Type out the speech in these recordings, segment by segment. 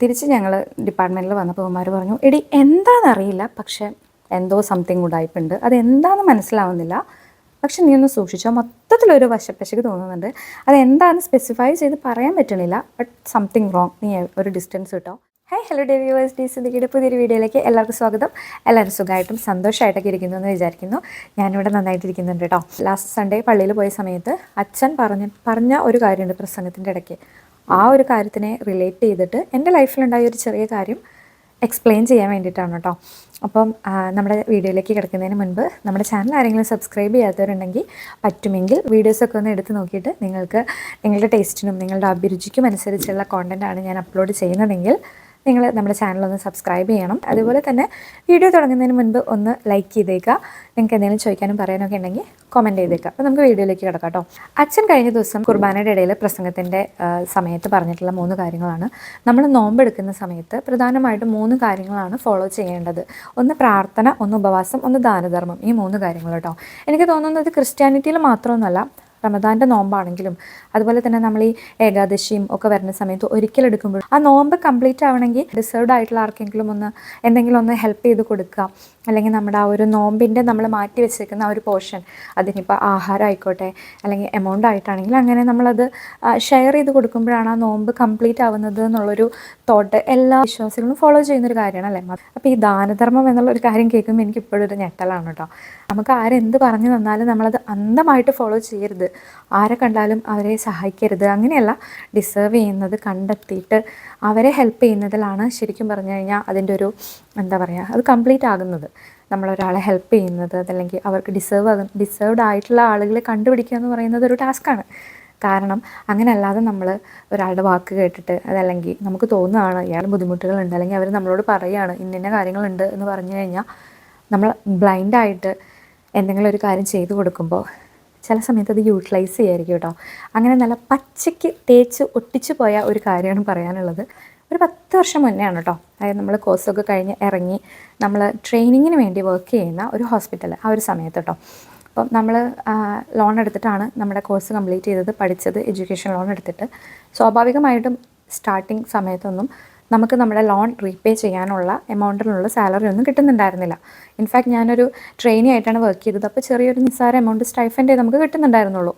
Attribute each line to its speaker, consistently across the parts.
Speaker 1: തിരിച്ച് ഞങ്ങൾ ഡിപ്പാർട്ട്മെന്റിൽ വന്നപ്പോൾ അവന്മാർ പറഞ്ഞു എടി എന്താണെന്നറിയില്ല പക്ഷേ എന്തോ സംതിങ് ഉടായിപ്പുണ്ട് അത് എന്താണെന്ന് മനസ്സിലാവുന്നില്ല. പക്ഷെ നീ ഒന്ന് സൂക്ഷിച്ചോ. മൊത്തത്തിലൊരു വശപ്പശക്ക് തോന്നുന്നുണ്ട്. അത് എന്താണെന്ന് സ്പെസിഫൈ ചെയ്ത് പറയാൻ പറ്റണില്ല. ബട്ട് സംതിങ് റോങ് നീ ഒരു ഡിസ്റ്റൻസ് കിട്ടോ hi hello dear viewers D സിദ്ദിഖിയുടെ പുതിയൊരു വീഡിയോയിലേക്ക് എല്ലാവർക്കും സ്വാഗതം. എല്ലാവരും സുഖമായിട്ടും സന്തോഷമായിട്ടൊക്കെ ഇരിക്കുന്നു എന്ന് വിചാരിക്കുന്നു. ഞാനിവിടെ നന്നായിട്ടിരിക്കുന്നുണ്ട് കേട്ടോ ലാസ്റ്റ് സൺഡേ പള്ളിയിൽ പോയ സമയത്ത് അച്ഛൻ പറഞ്ഞ പറഞ്ഞ ഒരു കാര്യമുണ്ട് പ്രസംഗത്തിന്റെ ഇടയ്ക്ക്. ആ ഒരു കാര്യത്തിനെ റിലേറ്റ് ചെയ്തിട്ട് എന്റെ ലൈഫിലുണ്ടായ ഒരു ചെറിയ കാര്യം എക്സ്പ്ലെയിൻ ചെയ്യാൻ വേണ്ടിയിട്ടാണ് കേട്ടോ. അപ്പം നമ്മുടെ വീഡിയോയിലേക്ക് കിടക്കുന്നതിന് മുൻപ് നമ്മുടെ ചാനൽ ആരെങ്കിലും സബ്സ്ക്രൈബ് ചെയ്യാത്തവരുണ്ടെങ്കിൽ പറ്റുമെങ്കിൽ വീഡിയോസൊക്കെ ഒന്ന് എടുത്ത് നോക്കിയിട്ട് നിങ്ങൾക്ക് നിങ്ങളുടെ ടേസ്റ്റിനും നിങ്ങളുടെ അഭിരുചിക്കും അനുസരിച്ചുള്ള കോണ്ടന്റാണ് ഞാൻ അപ്ലോഡ് ചെയ്യുന്നതെങ്കിൽ നിങ്ങൾ നമ്മുടെ ചാനൽ ഒന്ന് സബ്സ്ക്രൈബ് ചെയ്യണം. അതുപോലെ തന്നെ വീഡിയോ തുടങ്ങുന്നതിന് മുൻപ് ഒന്ന് ലൈക്ക് ചെയ്തേക്കുക. നിങ്ങൾക്ക് എന്തെങ്കിലും ചോദിക്കാനും പറയാനൊക്കെ ഉണ്ടെങ്കിൽ കമന്റ് ചെയ്തേക്കുക. അപ്പോൾ നമുക്ക് വീഡിയോയിലേക്ക് കിടക്കാം കേട്ടോ അച്ഛൻ കഴിഞ്ഞ ദിവസം കുർബാനയുടെ ഇടയിൽ പ്രസംഗത്തിന്റെ സമയത്ത് പറഞ്ഞിട്ടുള്ള മൂന്ന് കാര്യങ്ങളാണ്. നമ്മൾ നോമ്പെടുക്കുന്ന സമയത്ത് പ്രധാനമായിട്ടും മൂന്ന് കാര്യങ്ങളാണ് ഫോളോ ചെയ്യേണ്ടത്. ഒന്ന് പ്രാർത്ഥന ഒന്ന് ഉപവാസം ഒന്ന് ദാനധർമ്മം. ഈ മൂന്ന് കാര്യങ്ങൾ കേട്ടോ. എനിക്ക് തോന്നുന്നത് ക്രിസ്ത്യാനിറ്റിയിൽ മാത്രമൊന്നുമല്ല റമദാന്റെ നോമ്പാണെങ്കിലും അതുപോലെ തന്നെ നമ്മൾ ഈ ഏകാദശിയും ഒക്കെ വരുന്ന സമയത്ത് ഒരിക്കലെടുക്കുമ്പോൾ ആ നോമ്പ് കംപ്ലീറ്റ് ആവണമെങ്കിൽ ഡിസേർവ്ഡ് ആയിട്ടുള്ള ആർക്കെങ്കിലും ഒന്ന് എന്തെങ്കിലും ഒന്ന് ഹെൽപ്പ് ചെയ്ത് കൊടുക്കുക. അല്ലെങ്കിൽ നമ്മുടെ ആ ഒരു നോമ്പിന്റെ നമ്മൾ മാറ്റി വെച്ചേക്കുന്ന ആ ഒരു പോർഷൻ അതിനിപ്പോൾ ആഹാരം ആയിക്കോട്ടെ അല്ലെങ്കിൽ എമൗണ്ട് ആയിട്ടാണെങ്കിൽ അങ്ങനെ നമ്മളത് ഷെയർ ചെയ്ത് കൊടുക്കുമ്പോഴാണ് ആ നോമ്പ് കംപ്ലീറ്റ് ആവുന്നത് എന്നുള്ളൊരു തോട്ട് എല്ലാ വിശ്വാസികളും ഫോളോ ചെയ്യുന്നൊരു കാര്യമാണ് അല്ലേ? അപ്പോൾ ഈ ദാനധർമ്മം എന്നുള്ള ഒരു കാര്യം കേൾക്കുമ്പോൾ എനിക്ക് ഇപ്പോഴൊരു ഞെട്ടലാണ് കേട്ടോ. നമുക്ക് ആരെന്ത് പറഞ്ഞു തന്നാലും നമ്മളത് അന്ധമായിട്ട് ഫോളോ ചെയ്യരുത്. ആരെ കണ്ടാലും അവരെ സഹായിക്കരുത്. അങ്ങനെയല്ല ഡിസേർവ് ചെയ്യുന്നത് കണ്ടെത്തിയിട്ട് അവരെ ഹെൽപ്പ് ചെയ്യുന്നതിലാണ് ശരിക്കും പറഞ്ഞു കഴിഞ്ഞാൽ അതിന്റെ ഒരു എന്താ പറയുക അത് കംപ്ലീറ്റ് ആകുന്നത്. നമ്മളൊരാളെ ഹെൽപ്പ് ചെയ്യുന്നത് അതല്ലെങ്കിൽ അവർക്ക് ഡിസേർവ് ആകുന്ന ഡിസേർവ്ഡ് ആയിട്ടുള്ള ആളുകളെ കണ്ടുപിടിക്കുക എന്ന് പറയുന്നത് ഒരു ടാസ്ക്കാണ് കാരണം അങ്ങനെ അല്ലാതെ നമ്മൾ ഒരാളുടെ വാക്ക് കേട്ടിട്ട് അതല്ലെങ്കിൽ നമുക്ക് തോന്നുകയാണ് ഇയാൾ ബുദ്ധിമുട്ടുകളുണ്ട് അല്ലെങ്കിൽ അവർ നമ്മളോട് പറയുകയാണ് ഇന്ന കാര്യങ്ങളുണ്ട് എന്ന് പറഞ്ഞു കഴിഞ്ഞാൽ നമ്മൾ ബ്ലൈൻഡായിട്ട് എന്തെങ്കിലും ഒരു കാര്യം ചെയ്തു കൊടുക്കുമ്പോൾ ചില സമയത്ത് അത് യൂട്ടിലൈസ് ചെയ്യായിരിക്കും കേട്ടോ. അങ്ങനെ നല്ല പച്ചയ്ക്ക് തേച്ച് ഒട്ടിച്ചു പോയ ഒരു കാര്യമാണ് പറയാനുള്ളത്. ഒരു പത്ത് വർഷം മുന്നെയാണ് കേട്ടോ. അതായത് നമ്മൾ കോഴ്സൊക്കെ കഴിഞ്ഞ് ഇറങ്ങി നമ്മൾ ട്രെയിനിങ്ങിന് വേണ്ടി വർക്ക് ചെയ്യുന്ന ഒരു ഹോസ്പിറ്റൽ ആ ഒരു സമയത്ത് കേട്ടോ. അപ്പം നമ്മൾ ലോൺ എടുത്തിട്ടാണ് നമ്മുടെ കോഴ്സ് കംപ്ലീറ്റ് ചെയ്തത് പഠിച്ചത് എഡ്യൂക്കേഷൻ ലോൺ എടുത്തിട്ട്. സ്വാഭാവികമായിട്ടും സ്റ്റാർട്ടിങ് സമയത്തൊന്നും നമുക്ക് നമ്മുടെ ലോൺ റീപേ ചെയ്യാനുള്ള എമൗണ്ടിനുള്ള സാലറി ഒന്നും കിട്ടുന്നുണ്ടായിരുന്നില്ല. ഇൻഫാക്ട് ഞാനൊരു ട്രെയിനി ആയിട്ടാണ് വർക്ക് ചെയ്തത്. അപ്പോൾ ചെറിയൊരു നിസ്സാര എമൗണ്ട് സ്റ്റൈഫന്റെ നമുക്ക് കിട്ടുന്നുണ്ടായിരുന്നുള്ളൂ.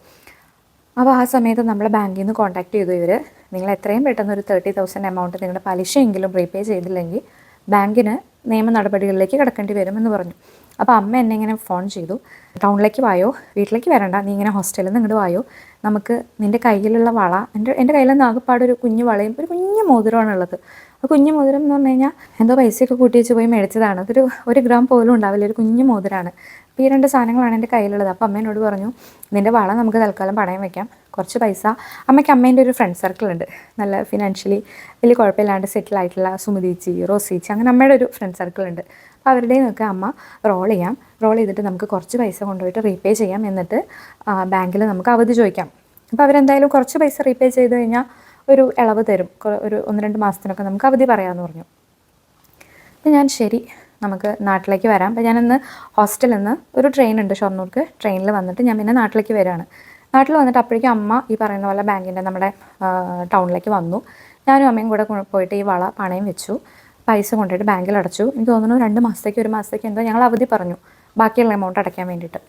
Speaker 1: അപ്പോൾ ആ സമയത്ത് നമ്മളെ ബാങ്കിൽ നിന്ന് കോൺടാക്ട് ചെയ്തു ഇവർ നിങ്ങൾ എത്രയും പെട്ടെന്ന് ഒരു തേർട്ടി തൗസൻഡ് എമൗണ്ട് നിങ്ങളുടെ പലിശയെങ്കിലും റീപേ ചെയ്തില്ലെങ്കിൽ ബാങ്കിന് നിയമ നടപടികളിലേക്ക് കിടക്കേണ്ടി വരുമെന്ന് പറഞ്ഞു. അപ്പോൾ അമ്മ എന്നെ ഇങ്ങനെ ഫോൺ ചെയ്തു. ടൗണിലേക്ക് വായോ? വീട്ടിലേക്ക് വരണ്ട. നീ ഇങ്ങനെ ഹോസ്റ്റലിൽ നിന്ന് ഇങ്ങോട്ട് വായോ? നമുക്ക് നിന്റെ കയ്യിലുള്ള വള എന്റെ എന്റെ കയ്യിൽ നിന്ന് ആകെപ്പാട് ഒരു കുഞ്ഞു വളയും ഒരു കുഞ്ഞു മോതിരമാണ് ഉള്ളത്. ആ കുഞ്ഞു മോതിരം എന്ന് പറഞ്ഞു കഴിഞ്ഞാൽ എന്തോ പൈസയൊക്കെ കൂട്ടി വെച്ച് പോയി മേടിച്ചതാണ്. അതൊരു ഒരു ഗ്രാം പോലും ഉണ്ടാവില്ല. ഒരു കുഞ്ഞു മോതിരമാണ് അപ്പോൾ ഈ രണ്ട് സാധനങ്ങളാണ് എന്റെ കയ്യിലുള്ളത്. അപ്പോൾ അമ്മേനോട് പറഞ്ഞു നിന്റെ വള നമുക്ക് തൽക്കാലം പണയം വെക്കാം. കുറച്ച് പൈസ. അമ്മയ്ക്ക് അമ്മേന്റെ ഒരു ഫ്രണ്ട് സർക്കിൾ ഉണ്ട്. നല്ല ഫിനാൻഷ്യലി വലിയ കുഴപ്പമില്ലാണ്ട് സെറ്റിൽ ആയിട്ടുള്ള സുമതിച്ചി റോസിച്ചി അങ്ങനെ അമ്മയുടെ ഒരു ഫ്രണ്ട് സർക്കിൾ ഉണ്ട്. അപ്പോൾ അവരുടെ നിന്നൊക്കെ അമ്മ റോൾ ചെയ്യാം. റോൾ ചെയ്തിട്ട് നമുക്ക് കുറച്ച് പൈസ കൊണ്ടുപോയിട്ട് റീപേ ചെയ്യാം എന്നിട്ട് ബാങ്കിൽ നമുക്ക് അവധി ചോദിക്കാം. അപ്പോൾ അവരെന്തായാലും കുറച്ച് പൈസ റീപേ ചെയ്ത് കഴിഞ്ഞാൽ ഒരു ഇളവ് തരും. ഒരു ഒന്ന് രണ്ട് മാസത്തിനൊക്കെ നമുക്ക് അവധി പറയാമെന്ന് പറഞ്ഞു. അപ്പം ഞാൻ ശരി നമുക്ക് നാട്ടിലേക്ക് വരാം. അപ്പം ഞാനിന്ന് ഹോസ്റ്റലിൽ നിന്ന് ഒരു ട്രെയിൻ ഉണ്ട് ഷൊർണൂർക്ക്. ട്രെയിനിൽ വന്നിട്ട് ഞാൻ പിന്നെ നാട്ടിലേക്ക് വരികയാണ് നാട്ടിൽ വന്നിട്ട് അപ്പോഴേക്കും അമ്മ ഈ പറയുന്ന പോലെ ബാങ്കിന്റെ നമ്മുടെ ടൗണിലേക്ക് വന്നു. ഞാനും അമ്മയും കൂടെ പോയിട്ട് ഈ വള പണയം വെച്ചു. പൈസ കൊണ്ടുപോയിട്ട് ബാങ്കിൽ അടച്ചു. എനിക്ക് തോന്നുന്നു രണ്ട് മാസത്തേക്ക് ഒരു മാസത്തേക്ക് എന്തോ ഞങ്ങൾ അവധി പറഞ്ഞു. ബാക്കിയുള്ള എമൗണ്ട് അടയ്ക്കാൻ വേണ്ടിയിട്ട്.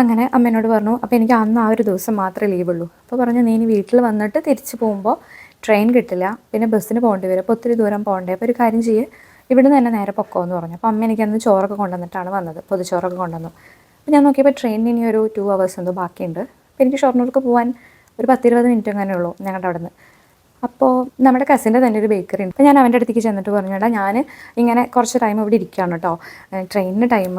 Speaker 1: അങ്ങനെ അമ്മേനോട് പറഞ്ഞു അപ്പോൾ എനിക്ക് അന്ന് ആ ഒരു ദിവസം മാത്രമേ ലീവുള്ളൂ അപ്പോൾ പറഞ്ഞു നീ ഇനി വീട്ടിൽ വന്നിട്ട് തിരിച്ചു പോകുമ്പോൾ ട്രെയിൻ കിട്ടില്ല പിന്നെ ബസ്സിന് പോകേണ്ടി വരും. അപ്പോൾ ഒത്തിരി ദൂരം പോകണ്ടേ? അപ്പോൾ ഒരു കാര്യം ചെയ്യ് ഇവിടുന്ന് തന്നെ നേരെ പൊക്കോ എന്ന് പറഞ്ഞു. അപ്പോൾ അമ്മ എനിക്ക് അന്ന് ചോറൊക്കെ കൊണ്ടുവന്നിട്ടാണ് വന്നത് പൊതുച്ചോറൊക്കെ കൊണ്ടുവന്നു. അപ്പോൾ ഞാൻ നോക്കിയപ്പോൾ ട്രെയിൻ ഇനി ഒരു ടു അവേഴ്സ് എന്തോ ബാക്കിയുണ്ട്. അപ്പോൾ എനിക്ക് ഷൊർണൂർക്ക് പോകാൻ ഒരു പത്തിരുപത് മിനിറ്റ് അങ്ങനെ ഉള്ളൂ ഞങ്ങളുടെ അവിടെ നിന്ന് അപ്പോൾ നമ്മുടെ കസിന്റെ തന്നെ ഒരു ബേക്കറി ഉണ്ട്. അപ്പോൾ ഞാൻ അവന്റെ അടുത്തേക്ക് ചെന്നിട്ട് പറഞ്ഞാൽ ഞാൻ ഇങ്ങനെ കുറച്ച് ടൈം ഇവിടെ ഇരിക്കുകയാണ് കേട്ടോ ട്രെയിനിന് ടൈം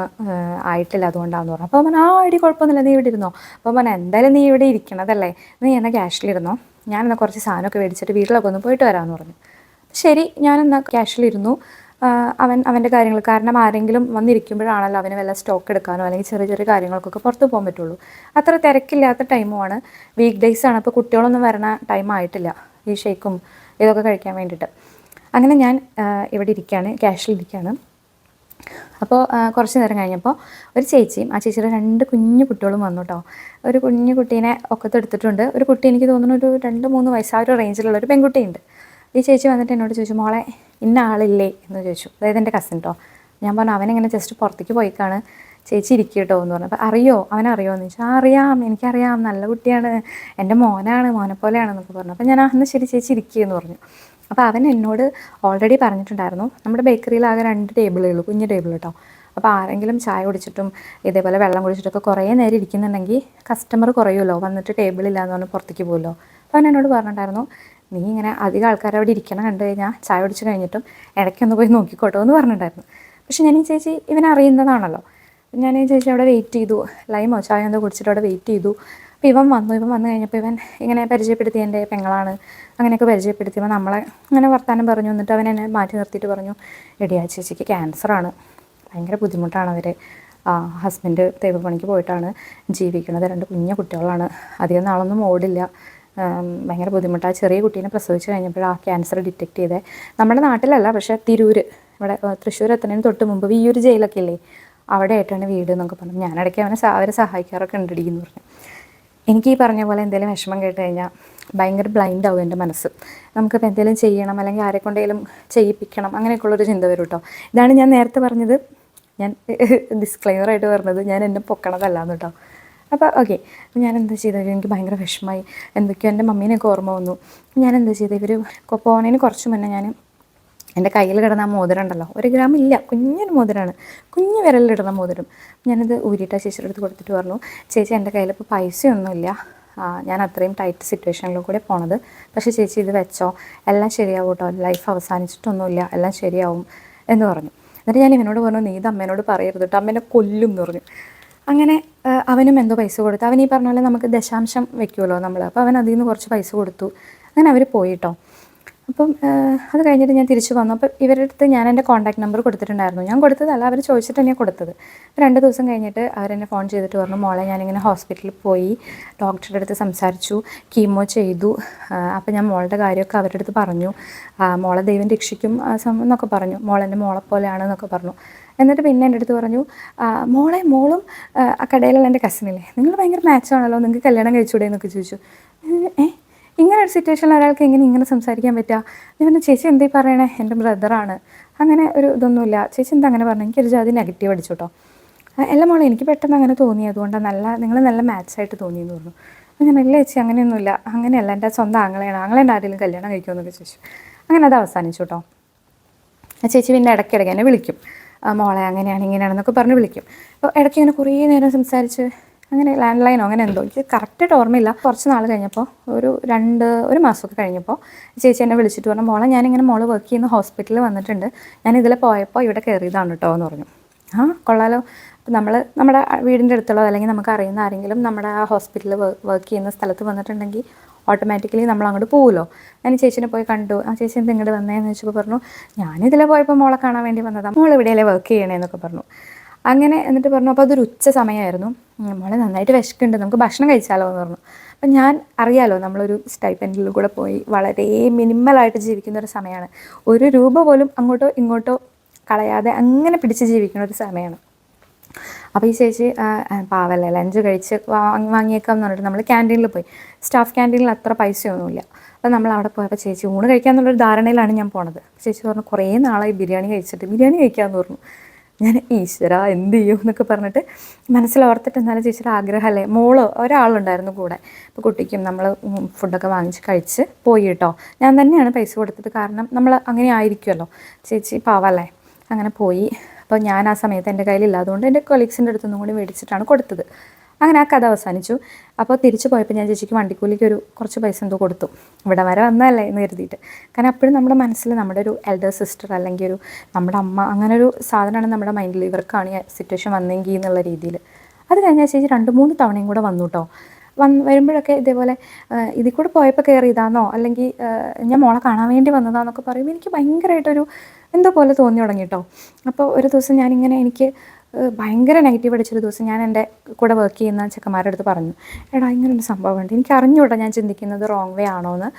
Speaker 1: ആയിട്ടില്ല അതുകൊണ്ടാണെന്ന് പറഞ്ഞു. അപ്പോൾ അവൻ ആ ഇടി കുഴപ്പമൊന്നുമില്ല നീ ഇവിടെ ഇരുന്നോ. അപ്പോൾ അവൻ എന്തായാലും നീ ഇവിടെ ഇരിക്കണതല്ലേ? നീ എന്നാൽ ക്യാഷിലിരുന്നോ ഞാൻ എന്നാൽ കുറച്ച് സാധനമൊക്കെ മേടിച്ചിട്ട് വീട്ടിലൊക്കെ ഒന്ന് പോയിട്ട് വരാമെന്ന് പറഞ്ഞു. ശരി ഞാനെന്നാൽ ക്യാഷിലിരുന്നു അവൻ അവന്റെ കാര്യങ്ങൾ കാരണം ആരെങ്കിലും വന്നിരിക്കുമ്പോഴാണല്ലോ അവന് വല്ല സ്റ്റോക്ക് എടുക്കാനോ അല്ലെങ്കിൽ ചെറിയ ചെറിയ കാര്യങ്ങൾക്കൊക്കെ പുറത്ത് പോകാൻ പറ്റുള്ളൂ. അത്ര തിരക്കില്ലാത്ത ടൈമുമാണ് വീക്ക് ഡേയ്സ് ആണ് അപ്പോൾ കുട്ടികളൊന്നും വരണ ടൈം ആയിട്ടില്ല. ഈ ഷേക്കും ഇതൊക്കെ കഴിക്കാൻ വേണ്ടിയിട്ട്. അങ്ങനെ ഞാൻ ഇവിടെ ഇരിക്കുകയാണ് ക്യാഷിൽ ഇരിക്കുകയാണ് അപ്പോൾ കുറച്ച് നേരം കഴിഞ്ഞപ്പോൾ ഒരു ചേച്ചിയും ആ ചേച്ചിയുടെ രണ്ട് കുഞ്ഞു കുട്ടികളും വന്നു കേട്ടോ ഒരു കുഞ്ഞു കുട്ടീനെ ഒക്കത്തെടുത്തിട്ടുണ്ട് ഒരു കുട്ടി എനിക്ക് തോന്നുന്നു ഒരു രണ്ട് മൂന്ന് വയസ്സ് ആ ഒരു റേഞ്ചിലുള്ള ഒരു പെൺകുട്ടിയുണ്ട്. ഈ ചേച്ചി വന്നിട്ട് എന്നോട് ചോദിച്ചു മോളെ ഇന്ന ആളില്ലേ? എന്ന് ചോദിച്ചു. അതായത് എന്റെ കസിൻ കേട്ടോ ഞാൻ പറഞ്ഞു അവനെങ്ങനെ ജസ്റ്റ് പുറത്തേക്ക് പോയിക്കാണ്? ചേച്ചി ഇരിക്കട്ടോ കേട്ടോ എന്ന് പറഞ്ഞു. അപ്പോൾ അറിയോ? അവനറിയോ എന്ന് ചോദിച്ചാൽ അറിയാം. എനിക്കറിയാം. നല്ല കുട്ടിയാണ്. എന്റെ മോനാണ്. മോനെ പോലെയാണ് പോലെയാണെന്നൊക്കെ പറഞ്ഞു. അപ്പോൾ ഞാൻ അന്ന് ശരി ചേച്ചി ഇരിക്കുകയെന്ന് പറഞ്ഞു. അപ്പോൾ അവൻ എന്നോട് ഓൾറെഡി പറഞ്ഞിട്ടുണ്ടായിരുന്നു. നമ്മുടെ ബേക്കറിയിൽ ആകെ രണ്ട് ടേബിളേ ഉള്ളൂ. കുഞ്ഞ് ടേബിൾ കേട്ടോ അപ്പോൾ ആരെങ്കിലും ചായ കുടിച്ചിട്ടും ഇതേപോലെ വെള്ളം കുടിച്ചിട്ടൊക്കെ കുറേ നേരം ഇരിക്കുന്നുണ്ടെങ്കിൽ കസ്റ്റമർ കുറയുമല്ലോ. വന്നിട്ട് ടേബിളില്ല എന്ന് പറഞ്ഞ് പുറത്തേക്ക് പോകുമല്ലോ അപ്പോൾ അവൻ എന്നോട് പറഞ്ഞിട്ടുണ്ടായിരുന്നു നീ ഇങ്ങനെ അധികം ആൾക്കാർ അവിടെ ഇരിക്കണം കണ്ടു കഴിഞ്ഞാൽ ചായ കുടിച്ച് കഴിഞ്ഞിട്ടും ഇടയ്ക്കൊന്ന് പോയി നോക്കിക്കോട്ടോ എന്ന് പറഞ്ഞിട്ടുണ്ടായിരുന്നു. പക്ഷെ ഞാൻ ഈ ചേച്ചി ഇവനറിയുന്നതാണല്ലോ ഞാൻ ചേച്ചി അവിടെ വെയിറ്റ് ചെയ്തു. ലൈമോ? ചായ എന്തോ കുടിച്ചിട്ട് അവിടെ വെയിറ്റ് ചെയ്തു. അപ്പോൾ ഇവൻ വന്നു. ഇവൻ വന്നു കഴിഞ്ഞപ്പോൾ ഇവൻ ഇങ്ങനെ പരിചയപ്പെടുത്തി എന്റെ പെങ്ങളാണ്. അങ്ങനെയൊക്കെ പരിചയപ്പെടുത്തിയപ്പോൾ നമ്മളെ അങ്ങനെ വർത്താനം പറഞ്ഞു. എന്നിട്ട് അവൻ എന്നെ മാറ്റി നിർത്തിയിട്ട് പറഞ്ഞു എടിയാ ചേച്ചിക്ക് ക്യാൻസറാണ് ഭയങ്കര ബുദ്ധിമുട്ടാണ് അവർ ഹസ്ബൻഡ് തേപ്പ് പണിക്ക് പോയിട്ടാണ് ജീവിക്കുന്നത്. രണ്ട് കുഞ്ഞു കുട്ടികളാണ്. അധികം നാളൊന്നും ഓടില്ല. ഭയങ്കര ബുദ്ധിമുട്ടാണ് ചെറിയ കുട്ടീനെ പ്രസവിച്ച് കഴിഞ്ഞപ്പോൾ ആ ക്യാൻസർ ഡിറ്റക്ട് ചെയ്തേ. നമ്മുടെ നാട്ടിലല്ല പക്ഷേ തിരൂർ ഇവിടെ തൃശ്ശൂർ എത്തുന്നതിന് തൊട്ട് മുമ്പ്. ഈ ഒരു ജയിലൊക്കെ ഇല്ലേ? അവിടെ ആയിട്ടാണ് വീട് എന്നൊക്കെ പറഞ്ഞു. ഞാനിടയ്ക്ക് അവനെ അവരെ സഹായിക്കാറൊക്കെ ഉണ്ടടി എന്ന് പറഞ്ഞു. എനിക്ക് ഈ പറഞ്ഞ പോലെ എന്തെങ്കിലും വിഷമം കേട്ട് കഴിഞ്ഞാൽ ഭയങ്കര ബ്ലൈൻഡ് ആവും എന്റെ മനസ്സ്. നമുക്കിപ്പോൾ എന്തെങ്കിലും ചെയ്യണം അല്ലെങ്കിൽ ആരെ കൊണ്ടെങ്കിലും ചെയ്യിപ്പിക്കണം അങ്ങനെയൊക്കെയുള്ളൊരു ചിന്ത വരും കേട്ടോ. ഇതാണ് ഞാൻ നേരത്തെ പറഞ്ഞത്. ഞാൻ ഡിസ്ക്ലെയിമറായിട്ട് പറഞ്ഞത്. ഞാൻ എന്നെ പൊക്കണതല്ല എന്ന് കേട്ടോ. അപ്പോൾ ഓക്കെ ഞാൻ എന്താ ചെയ്തത് എനിക്ക് ഭയങ്കര വിഷമമായി. എന്തൊക്കെയോ എന്റെ മമ്മീനെയൊക്കെ ഓർമ്മ വന്നു. ഞാൻ എന്താ ചെയ്തത് ഇവർ പോകുന്നതിന് കുറച്ച് മുന്നേ ഞാൻ എന്റെ കയ്യിൽ കിടന്ന ആ മോതിരം ഉണ്ടല്ലോ ഒരു ഗ്രാം ഇല്ല കുഞ്ഞൊരു മോതിരമാണ് കുഞ്ഞു വിരലിലിടുന്ന മോതിരം. ഞാനത് ഊരിയിട്ട് ആ ചേച്ചിയുടെ അടുത്ത് കൊടുത്തിട്ട് പറഞ്ഞു ചേച്ചി എന്റെ കയ്യിൽ ഇപ്പോൾ പൈസയൊന്നുമില്ല. ഞാൻ അത്രയും ടൈറ്റ് സിറ്റുവേഷനിലും കൂടെ പോണത്. പക്ഷേ ചേച്ചി ഇത് വെച്ചോ? എല്ലാം ശരിയാവും കേട്ടോ ലൈഫ് അവസാനിച്ചിട്ടൊന്നുമില്ല. എല്ലാം ശരിയാവും. എന്ന് പറഞ്ഞു. എന്നിട്ട് ഞാൻ ഇവനോട് പറഞ്ഞു നീ ഇത് അമ്മേനോട് പറയരുത് കേട്ടോ അമ്മേനെ കൊല്ലും എന്ന് പറഞ്ഞു. അങ്ങനെ അവനും എന്തോ പൈസ കൊടുത്തു. അവൻ ഈ പറഞ്ഞ പോലെ നമുക്ക് ദശാംശം വെക്കുമല്ലോ നമ്മൾ അപ്പോൾ അവൻ അതിൽ നിന്ന് കുറച്ച് പൈസ കൊടുത്തു. അങ്ങനെ അവർ പോയി കേട്ടോ അപ്പം അത് കഴിഞ്ഞിട്ട് ഞാൻ തിരിച്ചു വന്നു. അപ്പോൾ ഇവരുടെ അടുത്ത് ഞാൻ എന്റെ കോൺടാക്ട് നമ്പർ കൊടുത്തിട്ടുണ്ടായിരുന്നു. ഞാൻ കൊടുത്തതല്ല അവർ ചോദിച്ചിട്ട് തന്നെയാണ് കൊടുത്തത്. രണ്ട് ദിവസം കഴിഞ്ഞിട്ട് അവരെന്നെ ഫോൺ ചെയ്തിട്ട് പറഞ്ഞു മോളെ ഞാനിങ്ങനെ ഹോസ്പിറ്റലിൽ പോയി ഡോക്ടറുടെ അടുത്ത് സംസാരിച്ചു കീമോ ചെയ്തു. അപ്പോൾ ഞാൻ മോളുടെ കാര്യമൊക്കെ അവരുടെ അടുത്ത് പറഞ്ഞു. മോളെ ദൈവം രക്ഷിക്കും എന്നൊക്കെ പറഞ്ഞു. മോളെന്റെ മോളെ പോലെയാണ് എന്നൊക്കെ പറഞ്ഞു. എന്നിട്ട് പിന്നെ എന്റെ അടുത്ത് പറഞ്ഞു മോളെ മോളും ആ, കടയിലുള്ള എന്റെ കസിനില്ലേ നിങ്ങൾ ഭയങ്കര മാച്ചാണല്ലോ നിങ്ങൾക്ക് കല്യാണം കഴിച്ചുകൂടെ എന്നൊക്കെ ചോദിച്ചു. ഏ ഇങ്ങനെ ഒരു സിറ്റുവേഷനിൽ ഒരാൾക്ക് എങ്ങനെ ഇങ്ങനെ സംസാരിക്കാൻ പറ്റുക ഞാൻ ചേച്ചി എന്തേ പറയണേ? എന്റെ ബ്രദറാണ് അങ്ങനെ ഒരു ഇതൊന്നുമില്ല. ചേച്ചി എന്താ അങ്ങനെ പറഞ്ഞു? എനിക്കൊരു ജാതി നെഗറ്റീവ് അടിച്ചു കേട്ടോ അല്ല മോളെ എനിക്ക് പെട്ടെന്ന് അങ്ങനെ തോന്നി. അതുകൊണ്ടാണ് നല്ല നിങ്ങൾ നല്ല മാച്ച് മാച്ചായിട്ട് തോന്നിയെന്ന് പറഞ്ഞു. ഞാൻ അല്ല ചേച്ചി അങ്ങനെയൊന്നുമില്ല. അങ്ങനെയല്ല എന്റെ സ്വന്തം ആങ്ങളെയാണ്. ആങ്ങളെന്റെ ആരെങ്കിലും കല്യാണം കഴിക്കുമെന്നൊക്കെ ചേച്ചി അങ്ങനെ അത് അവസാനിച്ചു കേട്ടോ ചേച്ചി പിന്നെ ഇടയ്ക്കിടയ്ക്ക് എന്നെ വിളിക്കും. മോളെ അങ്ങനെയാണ് ഇങ്ങനെയാണെന്നൊക്കെ പറഞ്ഞ് വിളിക്കും. അപ്പോൾ ഇടയ്ക്ക് ഇങ്ങനെ കുറേ നേരം സംസാരിച്ച് അങ്ങനെ ലാൻഡ് ലൈനോ അങ്ങനെ എന്തോ. എനിക്ക് കറക്റ്റായിട്ട് ഓർമ്മയില്ല. കുറച്ച് നാൾ കഴിഞ്ഞപ്പോൾ ഒരു രണ്ട് ഒരു മാസമൊക്കെ കഴിഞ്ഞപ്പോൾ ചേച്ചി എന്നെ വിളിച്ചിട്ട് പറഞ്ഞു മോളെ ഞാനിങ്ങനെ മോൾ വർക്ക് ചെയ്യുന്ന ഹോസ്പിറ്റലിൽ വന്നിട്ടുണ്ട്. ഞാൻ ഇതിൽ പോയപ്പോൾ ഇവിടെ കയറിയതാണ് കേട്ടോ എന്ന് പറഞ്ഞു. ആ കൊള്ളാലോ. അപ്പോൾ നമ്മൾ നമ്മുടെ വീടിന്റെ അടുത്തുള്ള അല്ലെങ്കിൽ നമുക്ക് അറിയുന്ന ആരെങ്കിലും നമ്മുടെ ആ ഹോസ്പിറ്റലിൽ വർക്ക് ചെയ്യുന്ന സ്ഥലത്ത് വന്നിട്ടുണ്ടെങ്കിൽ ഓട്ടോമാറ്റിക്കലി നമ്മൾ അങ്ങോട്ട് പോകുമല്ലോ ഞാൻ ചേച്ചിനെ പോയി കണ്ടു. ആ ചേച്ചി എന്ത് ഇങ്ങോട്ട് വന്നതെന്ന് ചോദിച്ചപ്പോൾ പറഞ്ഞു ഞാനിതിലെ പോയപ്പോൾ മോളെ കാണാൻ വേണ്ടി വന്നതാണ് മോൾ ഇവിടെയല്ലേ വർക്ക് ചെയ്യണേന്നൊക്കെ പറഞ്ഞു. അങ്ങനെ എന്നിട്ട് പറഞ്ഞു അപ്പോൾ അതൊരു ഉച്ച സമയമായിരുന്നു. ഉം, മോളെ നന്നായിട്ട് വിശക്കുന്നുണ്ട്. നമുക്ക് ഭക്ഷണം കഴിച്ചാലോ എന്ന് പറഞ്ഞു. അപ്പം ഞാൻ അറിയാലോ നമ്മളൊരു സ്റ്റൈപ്പൻഡിൽ കൂടെ പോയി വളരെ മിനിമലായിട്ട് ജീവിക്കുന്ന ഒരു സമയമാണ് ഒരു രൂപ പോലും അങ്ങോട്ടോ ഇങ്ങോട്ടോ കളയാതെ അങ്ങനെ പിടിച്ച് ജീവിക്കുന്ന ഒരു സമയമാണ് അപ്പോൾ ഈ ചേച്ചി പാവല്ലേ ലഞ്ച് കഴിച്ച് വാങ്ങി വാങ്ങിയേക്കാം എന്ന് പറഞ്ഞിട്ട് നമ്മൾ ക്യാന്റീനിൽ പോയി. സ്റ്റാഫ് ക്യാന്റീനിൽ അത്ര പൈസയൊന്നുമില്ല. അപ്പോൾ നമ്മൾ അവിടെ പോയപ്പോൾ ചേച്ചി ഊണ് കഴിക്കാമെന്നുള്ളൊരു ധാരണയിലാണ് ഞാൻ പോണത്. ചേച്ചി പറഞ്ഞു കുറേ നാളായി ബിരിയാണി കഴിച്ചിട്ട് ബിരിയാണി കഴിക്കാമെന്ന് പറഞ്ഞു. ഞാൻ ഈശ്വര എന്ത് ചെയ്യും? എന്നൊക്കെ പറഞ്ഞിട്ട് മനസ്സിലോർത്തിട്ട് എന്നാലും ചേച്ചിയുടെ ആഗ്രഹമല്ലേ? മോൾ ഒരാളുണ്ടായിരുന്നു കൂടെ. അപ്പോൾ കുട്ടിക്കും നമ്മൾ ഫുഡൊക്കെ വാങ്ങിച്ച് കഴിച്ച് പോയി കേട്ടോ. ഞാൻ തന്നെയാണ് പൈസ കൊടുത്തത്. കാരണം നമ്മൾ അങ്ങനെ ആയിരിക്കുമല്ലോ ചേച്ചി പാവല്ലേ? അങ്ങനെ പോയി. അപ്പോൾ ഞാൻ ആ സമയത്ത് എന്റെ കയ്യിലില്ലാത്തതുകൊണ്ട് എന്റെ കൊളീഗ്സിന്റെ അടുത്തൊന്നും കൂടി മേടിച്ചിട്ടാണ് കൊടുത്തത്. അങ്ങനെ ആ കഥ അവസാനിച്ചു. അപ്പോൾ തിരിച്ചു പോയപ്പോൾ ഞാൻ ചേച്ചിക്ക് വണ്ടിക്കൂലിക്ക് ഒരു കുറച്ച് പൈസ എന്തോ കൊടുത്തു. ഇവിടെ വരെ വന്നതല്ലേ എന്ന് കരുതിയിട്ട്. കാരണം അപ്പോഴും നമ്മുടെ മനസ്സിൽ നമ്മുടെ ഒരു എൽഡർ സിസ്റ്റർ അല്ലെങ്കിൽ ഒരു നമ്മുടെ അമ്മ അങ്ങനെ ഒരു സാധനമാണ് നമ്മുടെ മൈൻഡിൽ ഇവർക്കാണ് ഈ സിറ്റുവേഷൻ വന്നെങ്കിൽ എന്നുള്ള രീതിയിൽ. അത് കഴിഞ്ഞാൽ ചേച്ചി രണ്ട് മൂന്ന് തവണയും കൂടെ വന്നു കേട്ടോ വന്ന് വരുമ്പോഴൊക്കെ ഇതേപോലെ ഇതിൽ കൂടെ പോയപ്പോൾ കയറിയതാണോ അല്ലെങ്കിൽ ഞാൻ മോളെ കാണാൻ വേണ്ടി വന്നതാന്നൊക്കെ പറയുമ്പോൾ എനിക്ക് ഭയങ്കരമായിട്ടൊരു എന്തോ പോലെ തോന്നി തുടങ്ങി കേട്ടോ അപ്പോൾ ഒരു ദിവസം ഞാനിങ്ങനെ എനിക്ക് ഭയങ്കര നെഗറ്റീവ് അടിച്ചൊരു ദിവസം ഞാൻ എന്റെ കൂടെ വർക്ക് ചെയ്യുന്ന ചെക്കന്മാരുടെ അടുത്ത് പറഞ്ഞു എടാ ഇങ്ങനെ ഒരു സംഭവമുണ്ട് എനിക്ക് അറിഞ്ഞുകൂടാ ഞാൻ ചിന്തിക്കുന്നത് റോങ് വേ ആണോ എന്ന്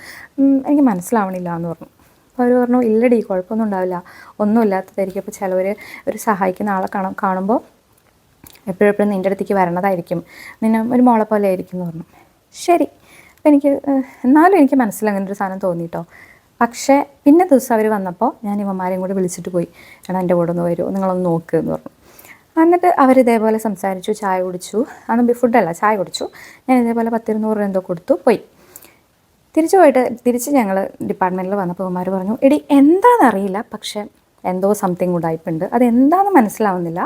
Speaker 1: എനിക്ക് മനസ്സിലാവണില്ല എന്ന് പറഞ്ഞു. അപ്പോൾ അവർ പറഞ്ഞു ഇല്ലടി കുഴപ്പമൊന്നും ഉണ്ടാവില്ല. ഒന്നും ഇല്ലാത്തതായിരിക്കും. അപ്പോൾ ചിലവർ ഒരു സഹായിക്കുന്ന ആളെ കാണും കാണുമ്പോൾ എപ്പോഴെപ്പോഴും നിന്റെ അടുത്തേക്ക് വരണതായിരിക്കും. നിന്നെ ഒരു മോളെ പോലെ ആയിരിക്കും എന്ന് പറഞ്ഞു. ശരി. അപ്പോൾ എനിക്ക് എന്നാലും എനിക്ക് മനസ്സിൽ അങ്ങനെ ഒരു സാധനം തോന്നിയിട്ടോ പക്ഷേ പിന്നെ ദിവസം അവർ വന്നപ്പോൾ ഞാൻ ഇവന്മാരെയും കൂടെ വിളിച്ചിട്ട് പോയി. എടാ എന്റെ കൂടെ ഒന്ന് വരുമോ നിങ്ങളൊന്ന് നോക്കുക എന്ന് പറഞ്ഞു. എന്നിട്ട് അവർ ഇതേപോലെ സംസാരിച്ചു ചായ കുടിച്ചു. അന്ന് ഫുഡല്ല ചായ കുടിച്ചു. ഞാൻ ഇതേപോലെ പത്തിരുന്നൂറ് രൂപ എന്തോ കൊടുത്തു പോയി. തിരിച്ചു പോയിട്ട് തിരിച്ച് ഞങ്ങൾ ഡിപ്പാർട്ട്മെന്റിൽ വന്നപ്പോൾ അവന്മാർ പറഞ്ഞു എടി എന്താണെന്നറിയില്ല പക്ഷേ എന്തോ സംതിങ് ഉടായിപ്പുണ്ട് അത് എന്താണെന്ന് മനസ്സിലാവുന്നില്ല.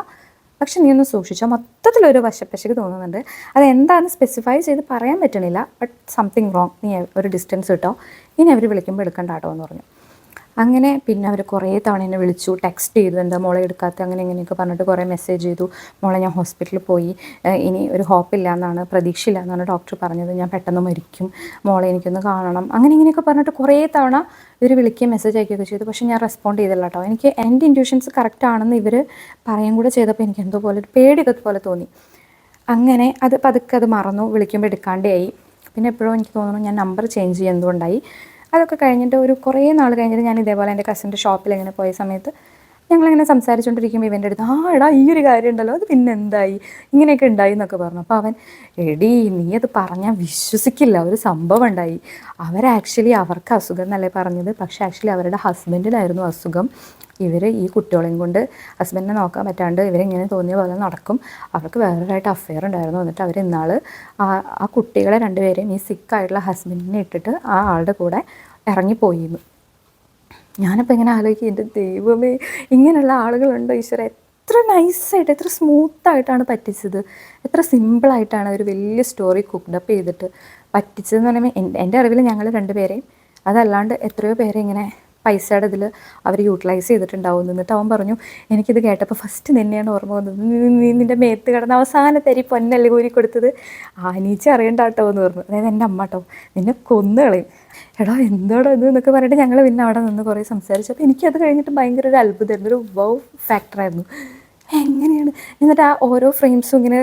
Speaker 1: പക്ഷെ നീ ഒന്ന് സൂക്ഷിച്ചോ മൊത്തത്തിലൊരു വശപ്പശക്ക് തോന്നുന്നുണ്ട്. അത് എന്താണെന്ന് സ്പെസിഫൈ ചെയ്ത് പറയാൻ പറ്റണില്ല ബട്ട് സംതിങ് റോങ് നീ ഒരു ഡിസ്റ്റൻസ് കിട്ടോ ഇനി അവർ വിളിക്കുമ്പോൾ എടുക്കണ്ട കേട്ടോ എന്ന് പറഞ്ഞു. അങ്ങനെ പിന്നെ അവർ കുറേ തവണ എന്നെ വിളിച്ചു ടെക്സ്റ്റ് ചെയ്തു എന്താ മോളെ എടുക്കാത്ത അങ്ങനെ ഇങ്ങനെയൊക്കെ പറഞ്ഞിട്ട് കുറേ മെസ്സേജ് ചെയ്തു. മോളെ ഞാൻ ഹോസ്പിറ്റലിൽ പോയി. ഇനി ഒരു ഹോപ്പില്ല എന്നാണ് പ്രതീക്ഷയില്ല എന്നാണ് ഡോക്ടർ പറഞ്ഞത്. ഞാൻ പെട്ടെന്ന് മരിക്കും. മോളെ എനിക്കൊന്ന് കാണണം. അങ്ങനെ ഇങ്ങനെയൊക്കെ പറഞ്ഞിട്ട് കുറേ തവണ ഇവർ വിളിക്കുകയും മെസ്സേജ് അയക്കുകയൊക്കെ ചെയ്തു. പക്ഷേ ഞാൻ റെസ്പോണ്ട് ചെയ്തില്ല കേട്ടോ എനിക്ക് എന്റെ ഇന്റ്യൂഷൻസ് കറക്റ്റ് ആണെന്ന് ഇവർ പറയും കൂടെ ചെയ്തപ്പോൾ എനിക്ക് എന്തോ പോലെ ഒരു പേടിയൊക്കെ തോന്നി. അങ്ങനെ അത് പതുക്കെ അത് മറന്നു. വിളിക്കുമ്പോൾ എടുക്കാണ്ടേ ആയി പിന്നെ എപ്പോഴും എനിക്ക് തോന്നുന്നു ഞാൻ നമ്പർ ചേഞ്ച് ചെയ്യുക എന്തുകൊണ്ടായി അതൊക്കെ കഴിഞ്ഞിട്ട് ഒരു കുറേ നാൾ കഴിഞ്ഞിട്ട് ഞാൻ ഇതേപോലെ എന്റെ കസിന്റെ ഷോപ്പിൽ ഇങ്ങനെ പോയ സമയത്ത് ഞങ്ങളിങ്ങനെ സംസാരിച്ചുകൊണ്ടിരിക്കുമ്പോൾ ഇവന്റെ അടുത്ത് ആ എടാ ഈ ഒരു കാര്യം ഉണ്ടല്ലോ അത് പിന്നെ എന്തായി ഇങ്ങനെയൊക്കെ ഉണ്ടായി എന്നൊക്കെ പറഞ്ഞു. അപ്പോൾ അവൻ എടി നീ അത് പറഞ്ഞാൽ വിശ്വസിക്കില്ല ഒരു സംഭവം ഉണ്ടായി. അവർ ആക്ച്വലി അവർക്ക് അസുഖം എന്നല്ലേ പറഞ്ഞത്. പക്ഷേ ആക്ച്വലി അവരുടെ ഹസ്ബൻഡിനായിരുന്നു അസുഖം. ഇവർ ഈ കുട്ടികളെയും കൊണ്ട് ഹസ്ബൻഡിനെ നോക്കാൻ പറ്റാണ്ട് ഇവരിങ്ങനെ തോന്നിയ പോലെ നടക്കും. അവർക്ക് വേറൊരായിട്ട് അഫെയർ ഉണ്ടായിരുന്നു. എന്നിട്ട് അവർ ഇന്നാൾ ആ ആ കുട്ടികളെ രണ്ടുപേരെയും ഈ സിക്കായിട്ടുള്ള ഹസ്ബൻഡിനെ ഇട്ടിട്ട് ആ ആളുടെ കൂടെ ഇറങ്ങിപ്പോയിരുന്നു ഞാനിപ്പോൾ ഇങ്ങനെ ആലോചിക്കും എന്റെ ദൈവമേ ഇങ്ങനെയുള്ള ആളുകളുണ്ടോ ഈശ്വര? എത്ര നൈസായിട്ട് എത്ര സ്മൂത്തായിട്ടാണ് പറ്റിച്ചത്. എത്ര സിമ്പിളായിട്ടാണ് ഒരു വലിയ സ്റ്റോറി കുക്ക്ഡപ്പ് ചെയ്തിട്ട് പറ്റിച്ചതെന്ന് പറയുമ്പോൾ എന്റെ അറിവിൽ ഞങ്ങൾ രണ്ടുപേരെയും അതല്ലാണ്ട് എത്രയോ പേരെ ഇങ്ങനെ പൈസയുടെ ഇതിൽ അവർ യൂട്ടിലൈസ് ചെയ്തിട്ടുണ്ടാവും. എന്നിട്ട് അവൻ പറഞ്ഞു എനിക്കിത് കേട്ടപ്പോൾ ഫസ്റ്റ് നിന്നെയാണ് ഓർമ്മ വന്നത്. നിന്റെ മേത്ത് കിടന്ന അവസാന തരി പൊന്നല്ലേ കൂരി കൊടുത്തത് ആനീച്ച അറിയണ്ട കേട്ടോ എന്ന് പറഞ്ഞു. അതായത് എന്റെ അമ്മ കേട്ടോ നിന്നെ കൊന്നു കളയും എടാ എന്താടാ ഇത് എന്നൊക്കെ പറഞ്ഞിട്ട് ഞങ്ങൾ പിന്നെ അവിടെ നിന്ന് കുറേ സംസാരിച്ചു. അപ്പോൾ എനിക്കത് കഴിഞ്ഞിട്ട് ഭയങ്കര ഒരു അത്ഭുതമായിരുന്നു. ഒരു വൗ ഫാക്ടറായിരുന്നു എങ്ങനെയാണ്? എന്നിട്ട് ആ ഓരോ ഫ്രെയിംസും ഇങ്ങനെ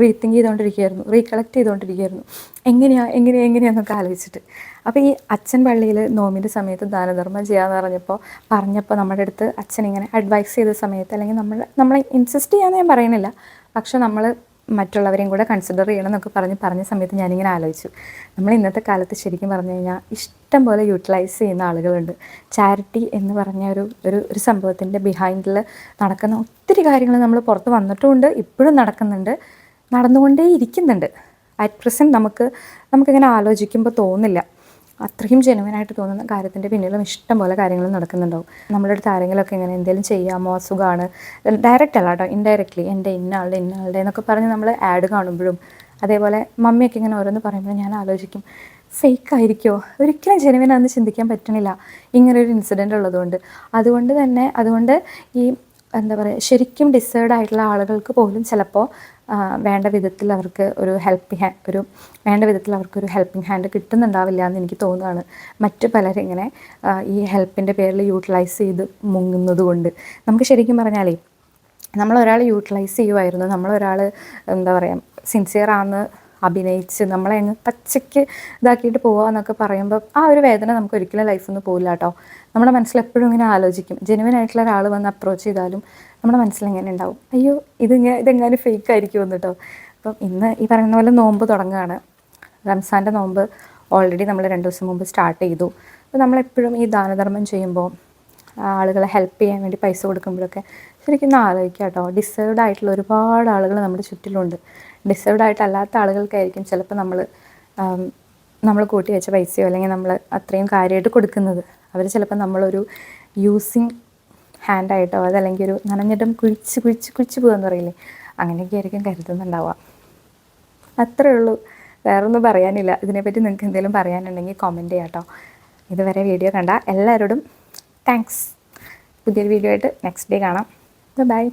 Speaker 1: റീത്തിങ്ക് ചെയ്തുകൊണ്ടിരിക്കുകയായിരുന്നു റീകളക്ട് ചെയ്തുകൊണ്ടിരിക്കുകയായിരുന്നു എങ്ങനെയാണ് എങ്ങനെയാണ് എങ്ങനെയാണെന്നൊക്കെ ആലോചിച്ചിട്ട്. അപ്പോൾ ഈ അച്ഛൻ പള്ളിയിൽ നോമിന്റെ സമയത്ത് ദാനധർമ്മം ചെയ്യാമെന്ന് പറഞ്ഞപ്പോൾ പറഞ്ഞപ്പോൾ നമ്മുടെ അടുത്ത് അച്ഛൻ ഇങ്ങനെ അഡ്വൈസ് ചെയ്ത സമയത്ത് അല്ലെങ്കിൽ നമ്മൾ നമ്മളെ ഇൻസിസ്റ്റ് ചെയ്യാമെന്ന് ഞാൻ പറയുന്നില്ല പക്ഷെ നമ്മൾ മറ്റുള്ളവരെയും കൂടെ കൺസിഡർ ചെയ്യണം എന്നൊക്കെ പറഞ്ഞ് പറഞ്ഞ സമയത്ത് ഞാനിങ്ങനെ ആലോചിച്ചു. നമ്മൾ ഇന്നത്തെ കാലത്ത് ശരിക്കും പറഞ്ഞു കഴിഞ്ഞാൽ ഇഷ്ടം പോലെ യൂട്ടിലൈസ് ചെയ്യുന്ന ആളുകളുണ്ട്. ചാരിറ്റി എന്ന് പറഞ്ഞ ഒരു ഒരു ഒരു സംഭവത്തിന്റെ ബിഹൈൻഡിൽ നടക്കുന്ന ഒത്തിരി കാര്യങ്ങൾ നമ്മൾ പുറത്ത് വന്നിട്ടുമുണ്ട് ഇപ്പോഴും നടക്കുന്നുണ്ട് നടന്നുകൊണ്ടേ ഇരിക്കുന്നുണ്ട് അറ്റ് പ്രസന്റ് നമുക്ക് നമുക്കിങ്ങനെ ആലോചിക്കുമ്പോൾ തോന്നില്ല. അത്രയും ജെനുവനായിട്ട് തോന്നുന്ന കാര്യത്തിന്റെ പിന്നിലും ഇഷ്ടം പോലെ കാര്യങ്ങൾ നടക്കുന്നുണ്ടാവും. നമ്മുടെ അടുത്ത് ആരെങ്കിലുമൊക്കെ ഇങ്ങനെ എന്തെങ്കിലും ചെയ്യാമോ? അസുഖമാണ്. ഡയറക്റ്റ് അല്ല കേട്ടോ ഇൻഡയറക്റ്റ്ലി എന്റെ ഇന്നാളുടെ ഇന്നാളുടെ ഇന്ന എന്നൊക്കെ പറഞ്ഞ് നമ്മൾ ആഡ് കാണുമ്പോഴും അതേപോലെ മമ്മിയൊക്കെ ഇങ്ങനെ ഓരോന്ന് പറയുമ്പോൾ ഞാൻ ആലോചിക്കും ഫേക്ക് ആയിരിക്കുമോ ഒരിക്കലും ജെനുവിനാന്ന് ചിന്തിക്കാൻ പറ്റണില്ല. ഇങ്ങനൊരു ഇൻസിഡന്റ് ഉള്ളതുകൊണ്ട്. അതുകൊണ്ട് തന്നെ അതുകൊണ്ട് ഈ എന്താ പറയുക ശരിക്കും ഡിസേർഡ് ആയിട്ടുള്ള ആളുകൾക്ക് പോലും ചിലപ്പോൾ വേണ്ട വിധത്തിൽ അവർക്ക് ഒരു ഹെൽപ്പിംഗ് ഹാൻഡ് ഒരു വേണ്ട വിധത്തിൽ അവർക്കൊരു ഹെൽപ്പിംഗ് ഹാൻഡ് കിട്ടുന്നുണ്ടാവില്ല എന്ന് എനിക്ക് തോന്നുകയാണ്. മറ്റു പലരിങ്ങനെ ഈ ഹെൽപ്പിന്റെ പേരിൽ യൂട്ടിലൈസ് ചെയ്ത് മുങ്ങുന്നത് കൊണ്ട്. നമുക്ക് ശരിക്കും പറഞ്ഞാലേ നമ്മളൊരാൾ യൂട്ടിലൈസ് ചെയ്യുമായിരുന്നു നമ്മളൊരാൾ എന്താ പറയുക സിൻസിയർ ആണെന്ന് അഭിനയിച്ച് നമ്മളെ അങ്ങ് പച്ചയ്ക്ക് ഇതാക്കിയിട്ട് പോവുക എന്നൊക്കെ പറയുമ്പോൾ ആ ഒരു വേദന നമുക്ക് ഒരിക്കലും ലൈഫിൽ നിന്ന് പോകില്ല കേട്ടോ നമ്മുടെ മനസ്സിൽ എപ്പോഴും ഇങ്ങനെ ആലോചിക്കും. ജെനുവൻ ആയിട്ടുള്ള ഒരാൾ വന്ന് അപ്രോച്ച് ചെയ്താലും നമ്മുടെ മനസ്സിൽ എങ്ങനെ ഉണ്ടാവും അയ്യോ ഇതിങ്ങനെ ഇതെങ്ങാനും ഫേക്ക് ആയിരിക്കും കേട്ടോ അപ്പം ഇന്ന് ഈ പറയുന്ന പോലെ നോമ്പ് തുടങ്ങുകയാണ് റംസാന്റെ നോമ്പ് ഓൾറെഡി നമ്മൾ രണ്ട് ദിവസം മുമ്പ് സ്റ്റാർട്ട് ചെയ്തു. അപ്പോൾ നമ്മളെപ്പോഴും ഈ ദാനധർമ്മം ചെയ്യുമ്പോൾ ആളുകളെ ഹെൽപ്പ് ചെയ്യാൻ വേണ്ടി പൈസ കൊടുക്കുമ്പോഴൊക്കെ ശരിക്കും ഒന്ന് ആലോചിക്കുക കേട്ടോ ഡിസേർവ്ഡ് ആയിട്ടുള്ള ഒരുപാട് ആളുകൾ നമ്മുടെ ചുറ്റിലുണ്ട്. ഡിസേർവ്ഡ് ആയിട്ടല്ലാത്ത ആളുകൾക്കായിരിക്കും ചിലപ്പോൾ നമ്മൾ നമ്മൾ കൂട്ടി വെച്ച പൈസയോ അല്ലെങ്കിൽ നമ്മൾ അത്രയും കാര്യമായിട്ട് കൊടുക്കുന്നത്. അവർ ചിലപ്പോൾ നമ്മളൊരു യൂസിങ് ഹാൻഡായിട്ടോ അതല്ലെങ്കിൽ ഒരു നനഞ്ഞിട്ടും കുഴിച്ച് കുഴിച്ച് കുഴിച്ച് പോകുമെന്ന് പറയില്ലേ? അങ്ങനെയൊക്കെ ആയിരിക്കും കരുതുന്നുണ്ടാവുക. അത്രേ ഉള്ളൂ. വേറൊന്നും പറയാനില്ല. ഇതിനെപ്പറ്റി നിങ്ങൾക്ക് എന്തെങ്കിലും പറയാനുണ്ടെങ്കിൽ കമന്റ് ചെയ്യാം കേട്ടോ. ഇതുവരെ വീഡിയോ കണ്ട എല്ലാവരോടും താങ്ക്സ് പുതിയൊരു വീഡിയോ ആയിട്ട് നെക്സ്റ്റ് ഡേ കാണാം. ബൈ